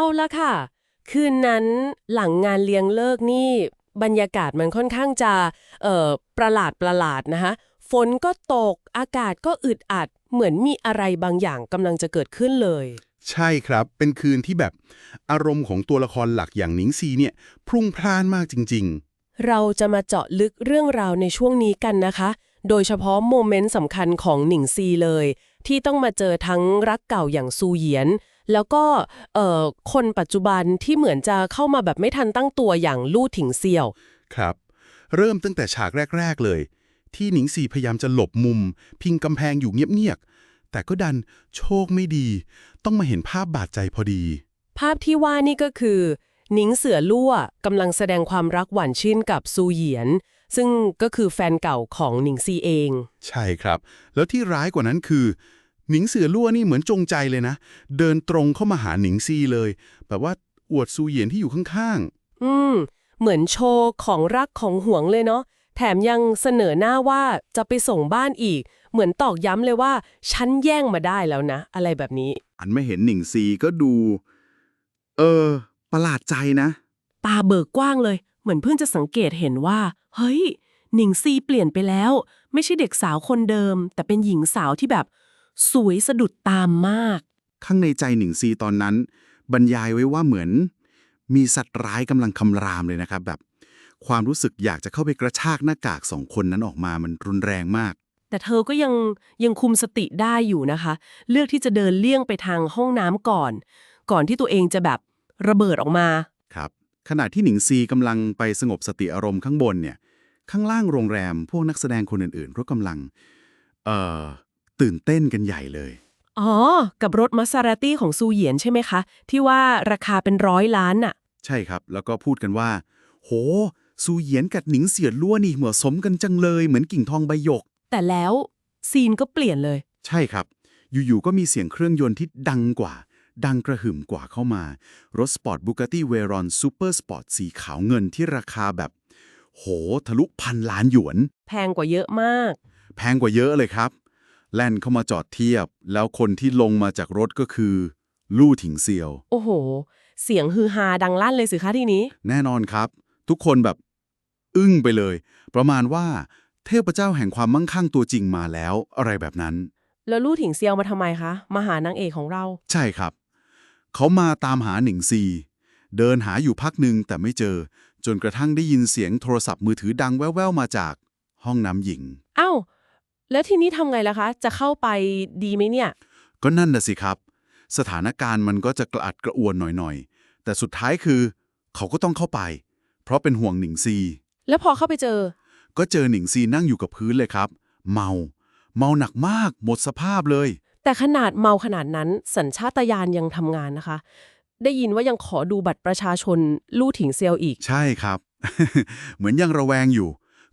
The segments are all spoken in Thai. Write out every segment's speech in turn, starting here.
เอาละค่ะ คืนนั้นหลังงานเลี้ยงเลิกนี่บรรยากาศมันค่อนข้างจะเอ่อประหลาดประหลาดนะคะฝนก็ตกอากาศก็อึดอัด เหมือนมีอะไรบางอย่างกำลังจะเกิดขึ้นเลย ใช่ครับ เป็นคืนที่แบบอารมณ์ของตัวละครหลักอย่างหนิงซีเนี่ยพรุ่งพล่านมากจริงเราจะมาเจาะลึกเรื่องราวในช่วงนี้กันนะคะ โดยเฉพาะโมเมนต์สำคัญของหนิงซีเลย ที่ต้องมาเจอทั้งรักเก่าอย่างซูเหยียน แล้วก็เอ่อคนปัจจุบันที่เหมือนจะเข้ามาแบบไม่ทันตั้งตัวอย่างลู่ถิงเซียวๆครับ เริ่มตั้งแต่ฉากแรก ๆ เลย ที่หนิงซีพยายามจะหลบมุม พิงกำแพงอยู่เงียบๆแต่ก็ดันโชคไม่ดี ต้องมาเห็นภาพบาดใจพอดี ภาพที่ว่านี่ก็คือหนิงเสือลั่วกำลังแสดงความรักหวานชื่นกับซูเหยียน ซึ่งก็คือแฟนเก่าของหนิงซีเอง ใช่ครับ แล้วที่ร้ายกว่านั้นคือ หนิงเสือลั่วนี่เหมือนจงใจเลยนะ เดินตรงเข้ามาหาหนิงซีเลย แบบว่าอวดซูเหยียนที่อยู่ข้างอืม เหมือนโชว์ของรักของห่วงเลยเนาะ แถมยังเสนอหน้าว่าจะไปส่งบ้านอีก เหมือนตอกย้ำเลยว่า ฉันแย่งมาได้แล้วนะ อะไรแบบนี้ๆอันไม่เห็นหนิงซีก็ดู เออ ประหลาดใจนะตาเบิกกว้างเลย เหมือนเพิ่งจะสังเกตเห็นว่า เฮ้ย หนิงซีเปลี่ยนไปแล้ว ไม่ใช่เด็กสาวคนเดิม แต่เป็นหญิงสาวที่แบบ สวยสะดุดตามมาก ข้างในใจหนิงซีตอนนั้น บรรยายไว้ว่าเหมือน มีสัตว์ร้ายกำลังคำรามเลยนะครับ แบบ ความรู้สึกอยากจะเข้าไปกระชากหน้ากากสองคนนั้นออกมามันรุนแรงมาก แต่เธอก็ยังยังคุมสติได้อยู่นะคะ เลือกที่จะเดินเลี่ยงไปทางห้องน้ำก่อน ก่อนที่ตัวเองจะแบบระเบิดออกมา ครับขณะที่หนิงซีกำลังไปสงบสติอารมณ์ข้างบนเนี่ย ข้างล่างโรงแรมพวกนักแสดงคนอื่นๆก็กำลัง เอ่อ ตื่นเต้นกันใหญ่เลย อ๋อ กับรถมาซาราตี้ของซูเหยียนใช่ไหมคะ ที่ว่าราคาเป็นร้อยล้านน่ะ ใช่ครับ แล้วก็พูดกันว่า โห ซูเหยียนกับหนิงเสียดลั่วนี่เหมาะสมกันจังเลยเหมือนกิ่งทองใบหยก แต่แล้วซีนก็เปลี่ยนเลย ใช่ครับ อยู่ๆก็มีเสียงเครื่องยนต์ที่ดังกว่า ดังกระหึ่มกว่าเข้ามา รถสปอร์ตบูก a ตี้เวรอนซูเปอร์สปอร์ตสีขาวเงินที่ราคาแบบ โห ทะลุพันล้านหยวน แพงกว่าเยอะมาก แพงกว่าเยอะเลยครับ แล่นเข้ามาจอดเทียบ แล้วคนที่ลงมาจากรถก็คือ ลู่ถิงเซียว โอ้โห เสียงฮือฮาดังลั่นเลยสิคะทีนี้ แน่นอนครับ ทุกคนแบบ อึ้งไปเลย ประมาณว่าเทพเจ้าแห่งความมั่งคั่งตัวจริงมาแล้ว อะไรแบบนั้น แล้วลู่ถิงเซียวมาทำไมคะมาหานางเอกของเรา ใช่ครับ เขามาตามหาหนิงซี เดินหาอยู่พักหนึ่งแต่ไม่เจอ จนกระทั่งได้ยินเสียงโทรศัพท์มือถือดังแว่วๆมาจาก ห้องน้ำหญิง เอ้า แล้วทีนี้ทำไงล่ะคะ จะเข้าไปดีไหมเนี่ย ก็นั่นน่ะสิครับ สถานการณ์มันก็จะกระอัดกระอวนหน่อยๆ แต่สุดท้ายคือ เขาก็ต้องเข้าไป เพราะเป็นห่วงหนิงซี แล้วพอเข้าไปเจอ ก็เจอหนิงซีนั่งอยู่กับพื้นเลยครับ เมา เมาหนักมากหมดสภาพเลย แต่ขนาดเมาขนาดนั้นสัญชาตญาณยังทำงานนะคะ ได้ยินว่ายังขอดูบัตรประชาชนลู่ถิงเซียวอีก ใช่ครับ เหมือนยังระแวงอยู่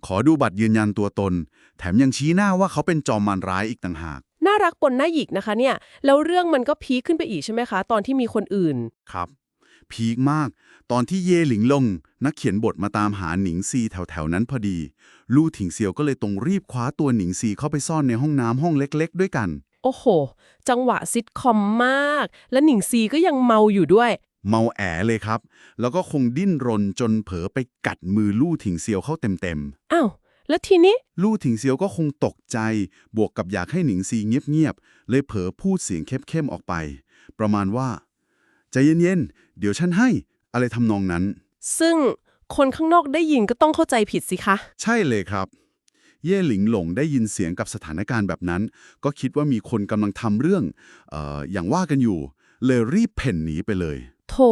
ขอดูบัตรยืนยันตัวตน แถมยังชี้หน้าว่าเขาเป็นจอมมารร้ายอีกต่างหาก น่ารักปนหน้าหยิกนะคะเนี่ย แล้วเรื่องมันก็พีคขึ้นไปอีกใช่ไหมคะ ตอนที่มีคนอื่น ครับ พีคมาก ตอนที่เย่หลิงลง นักเขียนบทมาตามหาหนิงซีแถวๆนั้นพอดี ลู่ถิงเซียวก็เลยตรงรีบคว้าตัวหนิงซีเข้าไปซ่อนในห้องน้ำห้องเล็ก ๆ ด้วยกัน โอ้โห จังหวะซิทคอมมาก และหนิงซีก็ยังเมาอยู่ด้วย เมาแอเลยครับ แล้วก็คงดิ้นรนจนเผลอไปกัดมือลู่ถิงเซียวเข้าเต็มอ้าว แล้วทีนี้ๆลู่ถิงเซียวก็คงตกใจ บวกกับอยากให้หนิงซีเงียบๆ เลยเผลอพูดเสียงเข้มๆออกไป ประมาณว่า ใจเย็นๆ เดี๋ยวฉันให้ อะไรทำนองนั้น ซึ่งคนข้างนอกได้ยินก็ต้องเข้าใจผิดสิคะ ใช่เลยครับ เย่หลิงหลงได้ยินเสียงกับสถานการณ์แบบนั้น ก็คิดว่ามีคนกำลังทำเรื่องเอ่ออย่างว่ากันอยู่ เลยรีบเพ่นหนีไปเลย โธ่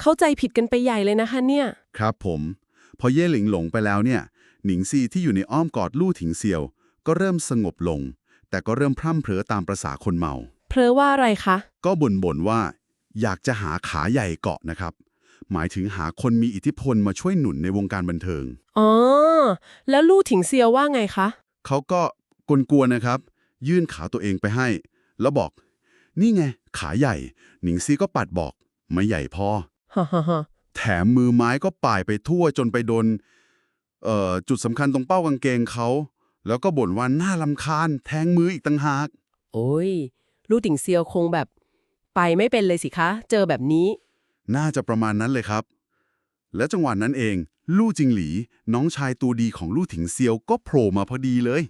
เข้าใจผิดกันไปใหญ่เลยนะคะเนี่ย ครับผม พอเย่หลิงหลงไปแล้วเนี่ย หนิงซีที่อยู่ในอ้อมกอดลู่ถิงเซียว ก็เริ่มสงบลง แต่ก็เริ่มพร่ำเพรอตามประษาคนเมา เพลอว่าอะไรคะ ก็บ่นบ่นๆว่า อยากจะหาขาใหญ่เกาะนะครับ หมายถึงหาคนมีอิทธิพลมาช่วยหนุนในวงการบันเทิง อ๋อ แล้วลู่ถิงเซียวว่าไงคะ เขาก็กวนๆนะครับ ยื่นขาตัวเองไปให้ แล้วบอก นี่ไง ขาใหญ่ หนิงซีก็ปัดบอก ไม่ใหญ่พอ ฮ่าฮ่าฮ่าแถมมือไม้ก็ป่ายไปทั่วจนไปโดนเอ่อ จุดสำคัญตรงเป้ากางเกงเขา แล้วก็บ่นว่าน่าลำคาญแทงมืออีกต่างหาก โอ้ย ลู่ถิงเซียวคงแบบ ไปไม่เป็นเลยสิคะ เจอแบบนี้ น่าจะประมาณนั้นเลยครับ และจังหวะนั้นเอง ลู่จิงหลี น้องชายตัวดีของลู่ถิงเซียวก็โผล่มาพอดีเลย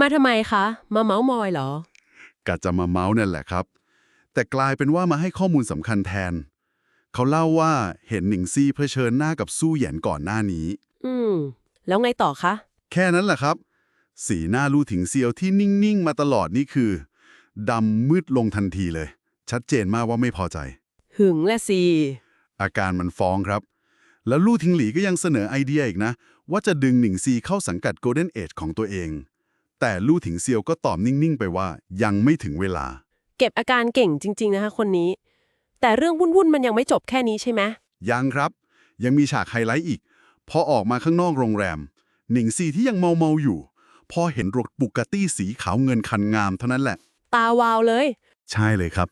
มาทำไมคะ มาเมาส์มอยเหรอกะจะมาเมาส์นั่นแหละครับ แต่กลายเป็นว่ามาให้ข้อมูลสำคัญแทน เขาเล่าว่าเห็นหนิงซี่เผชิญหน้ากับสู้เหยียนก่อนหน้านี้ อืม แล้วไงต่อคะ แค่นั้นแหละครับ สีหน้าลู่ถิงเซียวที่นิ่ง ๆ มาตลอดนี่คือดำมืดลงทันทีเลย ชัดเจนมากว่าไม่พอใจ หึงและสิอาการมันฟ้องครับ แล้วลู่ทิงหลีก็ยังเสนอไอเดียอีกนะ ว่าจะดึงหนิงซีเข้าสังกัด Golden Age ของตัวเอง แต่ลู่ถิงเซียวก็ตอบนิ่ง ๆ ไปว่ายังไม่ถึงเวลา เก็บอาการเก่งจริง ๆ นะคะคนนี้ แต่เรื่องวุ่น ๆ มันยังไม่จบแค่นี้ใช่ไหมยังครับ ยังมีฉากไฮไลท์อีก พอออกมาข้างนอกโรงแรม หนิงซีที่ยังเมาๆอยู่ พอเห็นรถบุกกตี้สีขาวเงินคันงามเท่านั้นแหละ ตาวาวเลย ใช่เลยครับ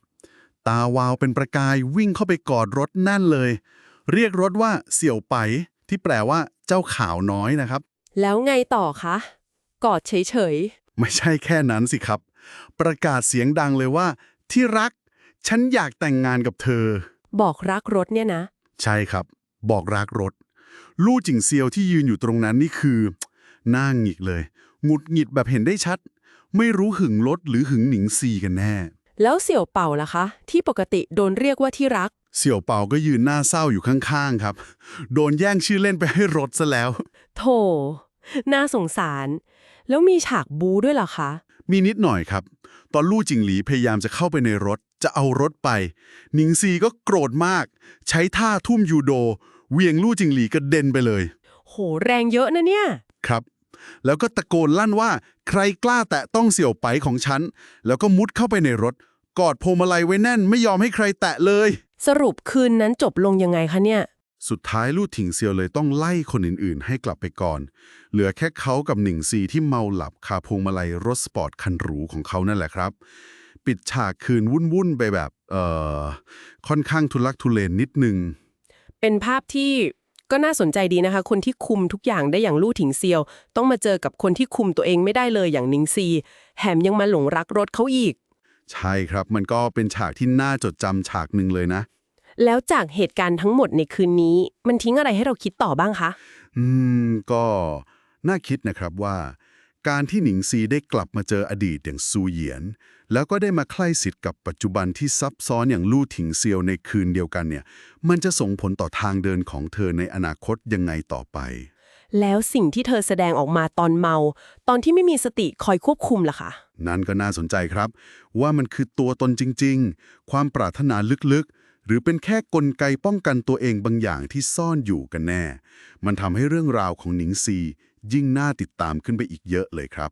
ตาวาวเป็นประกายวิ่งเข้าไปกอดรถแน่นเลย เรียกรถว่าเสี่ยวไป ที่แปลว่า เจ้าขาวน้อยนะครับ แล้วไงต่อคะ กอดเฉยไม่ใช่แค่นั้นสิครับ ประกาศเสียงดังเลยว่า ที่รัก ฉันอยากแต่งงานกับเธอๆบอกรักรถเนี่ยนะ ใช่ครับ บอกรักรถ ลู่จิงเซียวที่ยืนอยู่ตรงนั้นนี่คือหน้าหงิกเลยหงุดหงิดแบบเห็นได้ชัด ไม่รู้หึงรถหรือหึงหนิงซีกันแน่ แล้วเสี่ยวเป่าล่ะคะ ที่ปกติโดนเรียกว่าที่รัก เสี่ยวเปาก็ยืนหน้าเศร้าอยู่ข้างๆครับ โดนแย่งชื่อเล่นไปให้รถซะแล้ว โถ น่าสงสาร แล้วมีฉากบูด้วยเหรอคะ มีนิดหน่อยครับ ตอนลู่จิงหลีพยายามจะเข้าไปในรถจะเอารถไป หนิงซีก็โกรธมาก ใช้ท่าทุ่มยูโด เหวียงลู่จิงหลีกระเด็นไปเลย โห แรงเยอะนะเนี่ย ครับ แล้วก็ตะโกนลั่นว่า ใครกล้าแตะต้องเสี่ยวไปของฉัน แล้วก็มุดเข้าไปในรถ กอดพวงมาลัยไว้แน่นไม่ยอมให้ใครแตะเลย สรุปคืนนั้นจบลงยังไงคะเนี่ย สุดท้ายลู่ถิงเซียวเลยต้องไล่คนอื่นๆ ให้กลับไปก่อน เหลือแค่เขากับหนิงซีที่เมาหลับคาพวงมาลัยรถสปอร์ตคันหรูของเขานั่นแหละครับ ปิดฉากคืนวุ่นๆไปแบบ เอ่อ ค่อนข้างทุลักทุเลนนิดนึง เป็นภาพที่ก็น่าสนใจดีนะคะ คนที่คุมทุกอย่างได้อย่างลู่ถิงเซียว ต้องมาเจอกับคนที่คุมตัวเองไม่ได้เลยอย่างนิงซีแถมยังมาหลงรักรถเขาอีก ใช่ครับมันก็เป็นฉากที่น่าจดจำฉากหนึ่งเลยนะ แล้วจากเหตุการณ์ทั้งหมดในคืนนี้ มันทิ้งอะไรให้เราคิดต่อบ้างคะ อืม ก็น่าคิดนะครับว่า การที่หนิงซีได้กลับมาเจออดีตอย่างซูเหยียน แล้วก็ได้มาใคร่สิทธิ์กับปัจจุบันที่ซับซ้อนอย่างลู่ถิงเซียวในคืนเดียวกันเนี่ย มันจะส่งผลต่อทางเดินของเธอในอนาคตยังไงต่อไป แล้วสิ่งที่เธอแสดงออกมาตอนเมา ตอนที่ไม่มีสติคอยควบคุมล่ะคะ นั่นก็น่าสนใจครับ ว่ามันคือตัวตนจริง ๆ ความปรารถนาลึกๆหรือเป็นแค่กลไกป้องกันตัวเองบางอย่างที่ซ่อนอยู่กันแน่ มันทำให้เรื่องราวของหนิงซี ยิ่งน่าติดตามขึ้นไปอีกเยอะเลยครับ